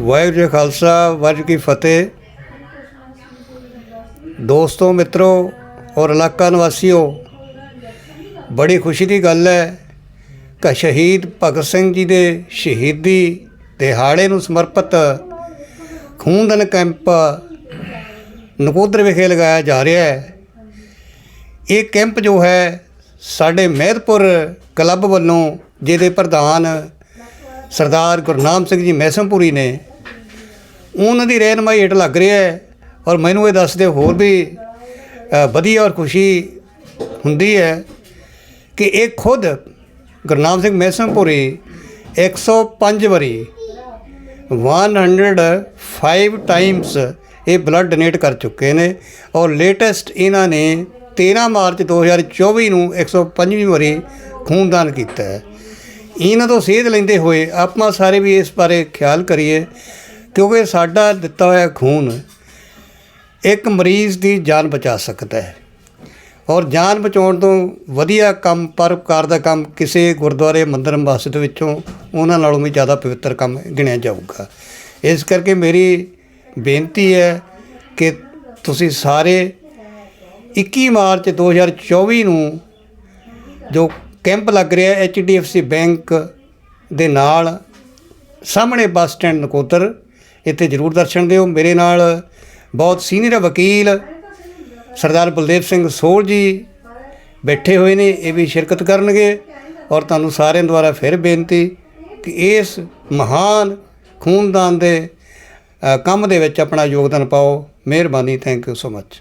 ਵਾਹਿਗੁਰੂ ਜੀ ਖਾਲਸਾ, ਵਾਹਿਗੁਰੂ ਕੀ ਫਤਿਹ। ਦੋਸਤੋ, ਮਿੱਤਰੋ ਔਰ ਇਲਾਕਾ ਨਿਵਾਸੀਓ, ਬੜੀ ਖੁਸ਼ੀ ਦੀ ਗੱਲ ਹੈ ਕਿ ਸ਼ਹੀਦ ਭਗਤ ਸਿੰਘ ਜੀ ਦੇ ਸ਼ਹੀਦੀ ਦਿਹਾੜੇ ਨੂੰ ਸਮਰਪਿਤ ਖੂਨਦਾਨ ਕੈਂਪ ਨਕੋਦਰ ਵਿਖੇ ਲਗਾਇਆ ਜਾ ਰਿਹਾ ਹੈ। ਇਹ ਕੈਂਪ ਜੋ ਹੈ, ਸਾਡੇ ਮਹਿਦਪੁਰ ਕਲੱਬ ਵੱਲੋਂ, ਜਿਹਦੇ ਪ੍ਰਧਾਨ ਸਰਦਾਰ ਗੁਰਨਾਮ ਸਿੰਘ ਜੀ ਮੈਸਮਪੁਰੀ ਨੇ। ਉਹਨਾਂ ਦੀ ਰਹਿਨਮਾਈ ਹੇਠ ਲੱਗ ਰਿਹਾ ਹੈ ਔਰ ਮੈਨੂੰ ਇਹ ਦੱਸਦੇ ਹੋਰ ਵੀ ਵਧੀਆ ਔਰ ਖੁਸ਼ੀ ਹੁੰਦੀ ਹੈ ਕਿ ਇਹ ਖੁਦ ਗੁਰਨਾਮ ਸਿੰਘ ਮੈਸਮਪੁਰੀ 105 ਵਾਰੀ 105 ਟਾਈਮਸ ਇਹ ਬਲੱਡ ਡੋਨੇਟ ਕਰ ਚੁੱਕੇ ਨੇ ਔਰ ਲੇਟੈਸਟ ਇਹਨਾਂ ਨੇ 13 ਮਾਰਚ 2024 ਨੂੰ 105ਵੀਂ ਵਾਰੀ ਖੂਨਦਾਨ ਕੀਤਾ ਹੈ। ਇਹਨਾਂ ਤੋਂ ਸੇਧ ਲੈਂਦੇ ਹੋਏ ਆਪਾਂ ਸਾਰੇ ਵੀ ਇਸ ਬਾਰੇ ਖਿਆਲ ਕਰੀਏ, ਕਿਉਂਕਿ ਸਾਡਾ ਦਿੱਤਾ ਹੋਇਆ ਖੂਨ ਇੱਕ ਮਰੀਜ਼ ਦੀ ਜਾਨ ਬਚਾ ਸਕਦਾ ਹੈ। ਔਰ ਜਾਨ ਬਚਾਉਣ ਤੋਂ ਵਧੀਆ ਕੰਮ, ਪਰਉਪਕਾਰ ਦਾ ਕੰਮ ਕਿਸੇ ਗੁਰਦੁਆਰੇ, ਮੰਦਰ, ਮਸਜਿਦ ਵਿੱਚੋਂ ਉਹਨਾਂ ਨਾਲੋਂ ਵੀ ਜ਼ਿਆਦਾ ਪਵਿੱਤਰ ਕੰਮ ਗਿਣਿਆ ਜਾਊਗਾ। ਇਸ ਕਰਕੇ ਮੇਰੀ ਬੇਨਤੀ ਹੈ ਕਿ ਤੁਸੀਂ ਸਾਰੇ 21 ਮਾਰਚ 2024 ਨੂੰ ਜੋ ਕੈਂਪ ਲੱਗ ਰਿਹਾ ਹੈ HDFC ਬੈਂਕ ਦੇ ਨਾਲ। ਸਾਹਮਣੇ ਬੱਸ ਸਟੈਂਡ ਨਕੋਦਰ ਇੱਥੇ ਜ਼ਰੂਰ ਦਰਸ਼ਨ ਦਿਓ। ਮੇਰੇ ਨਾਲ ਬਹੁਤ ਸੀਨੀਅਰ ਵਕੀਲ ਸਰਦਾਰ ਬਲਦੇਵ ਸਿੰਘ ਸੋਲ ਜੀ ਬੈਠੇ ਹੋਏ ਨੇ, ਇਹ ਵੀ ਸ਼ਿਰਕਤ ਕਰਨਗੇ ਔਰ ਤੁਹਾਨੂੰ ਸਾਰਿਆਂ ਦੁਆਰਾ ਫਿਰ ਬੇਨਤੀ ਕਿ ਇਸ ਮਹਾਨ ਖੂਨਦਾਨ ਦੇ ਕੰਮ ਦੇ ਵਿੱਚ ਆਪਣਾ ਯੋਗਦਾਨ ਪਾਓ। ਮਿਹਰਬਾਨੀ, ਥੈਂਕ ਯੂ ਸੋ ਮਚ।